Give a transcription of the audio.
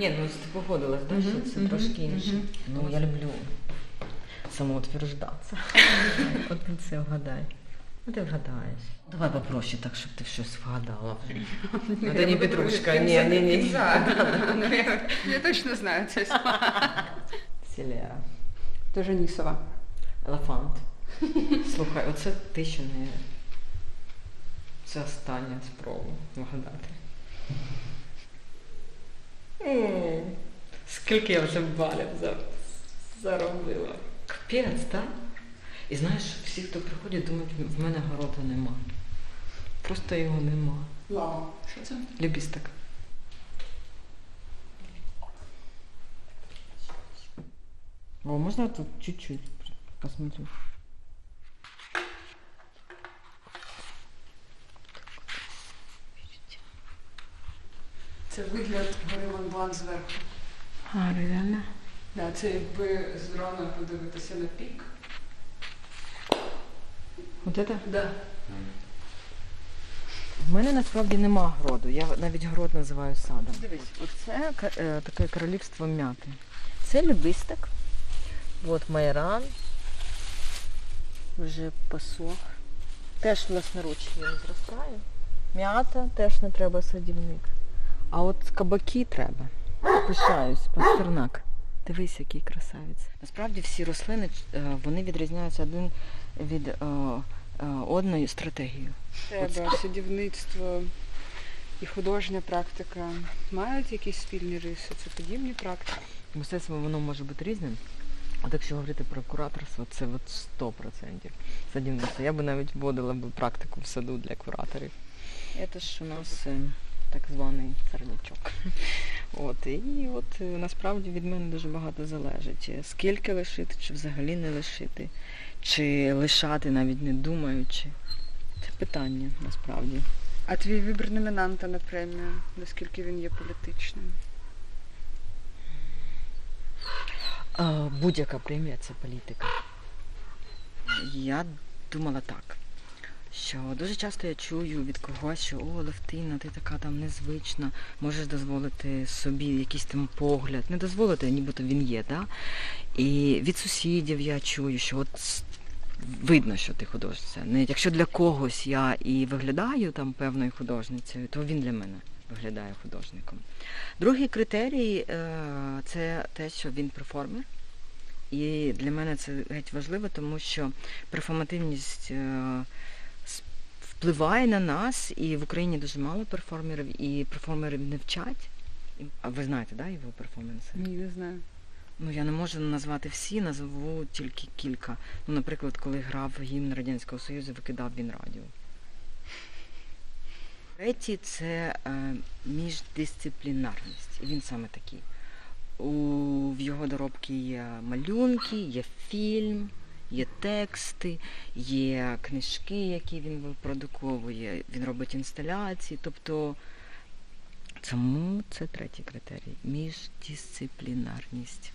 Ні, ну ти погодилась, да, що це трошки інше. Ну я люблю самоутверждатися. От це вгадай. Ну ти вгадаєш. Давай попроще так, щоб ти щось вгадала. Ну, це не Петрушка, ні, ні, ні. Ну, я, я точно знаю це. Селера. Дуже Нісова. Елефант. Слухай, оце ти ще не. Це остання спроба вгадати. М, Скільки я вже балів за- заробила. Капець, так? І знаєш, всі, хто приходять, думають, в мене городу нема. Просто його нема. Вау. Що це? Любісток. О, можно тут чуть-чуть посмотрю? Це вигляд гори Монблан зверху. А, реально? Да, це якби з дрона подивитися на пік. Вот это? Да. В мене насправді нема городу. Я навіть город називаю садом. Дивись, оце е, таке королівство м'яти. Це любисток. От майран. Вже посох. Теж власноруч він зростає. М'ята теж не треба садівник. А от кабаки треба. Пишаюсь, пастернак. Дивись, який красавець. Насправді всі рослини е, вони відрізняються один від е, е, одної стратегією. Треба садівництво і художня практика мають якісь спільні риси. Це подібні практики. Мистецтво воно може бути різним. От якщо говорити про кураторство, це от 100% садівництво. Я би навіть вводила б практику в саду для кураторів. Це ж у нас так званий царнячок. От, і от е, насправді від мене дуже багато залежить. Е, Скільки лишити, чи взагалі не лишити, чи лишати навіть не думаючи. Це питання насправді. А твій вибір номінанта на премію, наскільки він є політичним? Будь-яка премія це політика. Я думала так, що дуже часто я чую від когось, що о, Левтина, ти така там незвична, можеш дозволити собі якийсь там погляд. Не дозволити, нібито він є, да? І від сусідів я чую, що от видно, що ти художниця. Не, якщо для когось я і виглядаю там певною художницею, то він для мене виглядає художником. Другий критерій е, це те, що він перформер. І для мене це геть важливо, тому що перформативність е, впливає на нас, і в Україні дуже мало перформерів, і перформерів не вчать. А ви знаєте, да, його перформанси? Ні, не знаю. Ну, я не можу назвати всі, назву тільки кілька. Ну, наприклад, коли грав гімн Радянського Союзу, викидав він радіо. Третій це е, міждисциплінарність. І він саме такий. У, в його доробці є малюнки, є фільм, є тексти, є книжки, які він випродуковує, він робить інсталяції. Тобто, тому це третій критерій міждисциплінарність.